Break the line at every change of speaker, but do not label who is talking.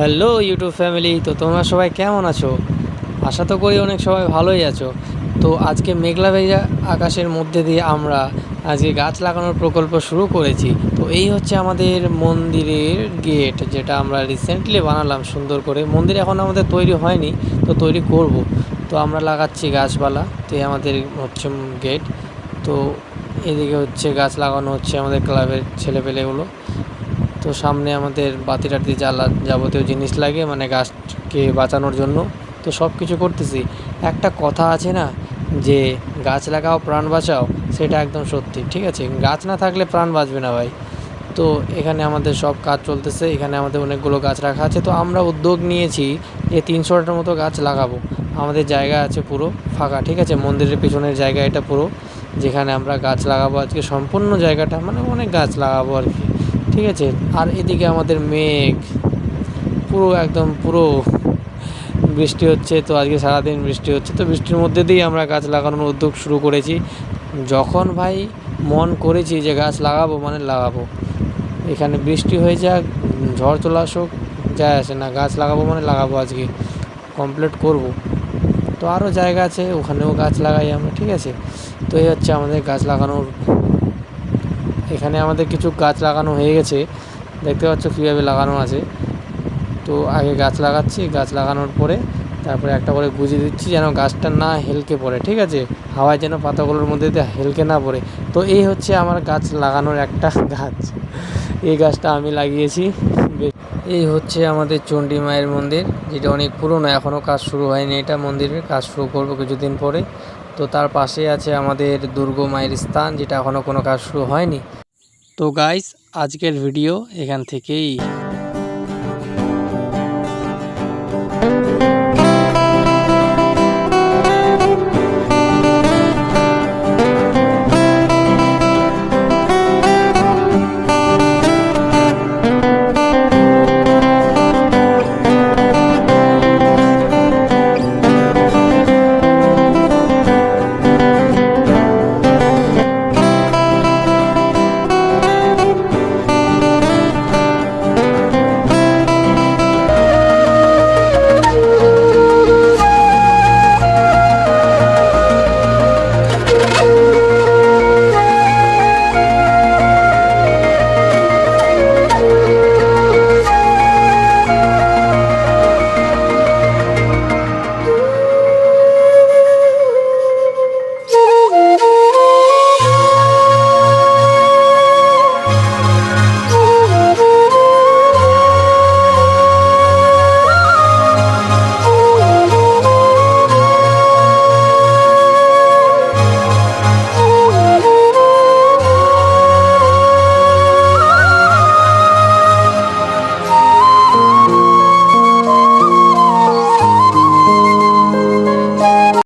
Hello YouTube family, তো তোমরা সবাই কেমন আছো? আশা তো করি অনেক সবাই ভালোই আছো। তো আজকে মেঘলা ভেজা আকাশের মধ্যে দিয়ে আমরা আজকে গাছ লাগানোর প্রকল্প শুরু করেছি। তো এই হচ্ছে আমাদের মন্দিরের গেট, যেটা আমরা রিসেন্টলি বানালাম সুন্দর করে। মন্দির এখন আমাদের তৈরি হয়নি, তো তৈরি করব। তো আমরা লাগাচ্ছি গাছপালা, তো আমাদের হচ্ছে গেট। তো এদিকে হচ্ছে গাছ লাগানো হচ্ছে আমাদের ক্লাবের ছেলেপেলেগুলো। তো সামনে আমাদের বাতি টাতি জ্বালা যাবতীয় জিনিস লাগে মানে গাছকে বাঁচানোর জন্য। তো সব কিছু করতেছি। একটা কথা আছে না, যে গাছ লাগাও, প্রাণ বাঁচাও, সেটা একদম সত্যি, ঠিক আছে? গাছ না থাকলে প্রাণ বাঁচবে না ভাই। তো এখানে আমাদের সব কাজ চলতেছে, এখানে আমাদের অনেকগুলো গাছ রাখা আছে। তো আমরা উদ্যোগ নিয়েছি যে তিনশোটার মতো গাছ লাগাবো। আমাদের জায়গা আছে পুরো ফাঁকা, ঠিক আছে? মন্দিরের পিছনের জায়গা এটা পুরো, যেখানে আমরা গাছ লাগাবো আজকে। সম্পূর্ণ জায়গাটা মানে অনেক গাছ লাগাবো আর কি। ঠিক আছে? আর এদিকে আমাদের মেঘ। পুরো একদম পুরো বৃষ্টি হচ্ছে, তো আজকে সারাদিন বৃষ্টি হচ্ছে। তো বৃষ্টির মধ্যে দিয়েই আমরা গাছ লাগানোর উদ্যোগ শুরু করেছি। যখন ভাই মন করেছি যে গাছ লাগাবো মানে লাগাবো। এখানে বৃষ্টি হয়ে যাক, ঝড় চলে আসুক যায় আসে না, গাছ লাগাবো মানে লাগাবো আজকে। কমপ্লিট করব। তো আরও জায়গা আছে, ওখানেও গাছ লাগাই আমরা, ঠিক আছে? তো এই হচ্ছে আমাদের গাছ লাগানোর এখানে আমাদের কিছু গাছ লাগানো হয়ে গেছে। দেখতে পাচ্ছ কীভাবে লাগানো আছে। তো আগে গাছ লাগাচ্ছি, গাছ লাগানোর পরে তারপরে একটা করে গুঁজে দিচ্ছি যেন গাছটা না হেলকে পড়ে, ঠিক আছে? হাওয়ায় যেন পাতাগুলোর মধ্যে দিয়ে হেলকে না পড়ে। তো এই হচ্ছে আমার গাছ লাগানোর একটা গাছ। এই গাছটা আমি লাগিয়েছি। এই হচ্ছে আমাদের চণ্ডী মায়ের মন্দির, যেটা অনেক পুরনো এখনও কাজ শুরু হয়নি। এটা মন্দিরের কাজ শুরু করব কিছুদিন পরে। তো তার পাশে আছে আমাদের দুর্গ মায়ের স্থান, যেটা এখনও কোনো কাজ শুরু হয়নি। তো গাইস আজকের ভিডিও এখান থেকেই।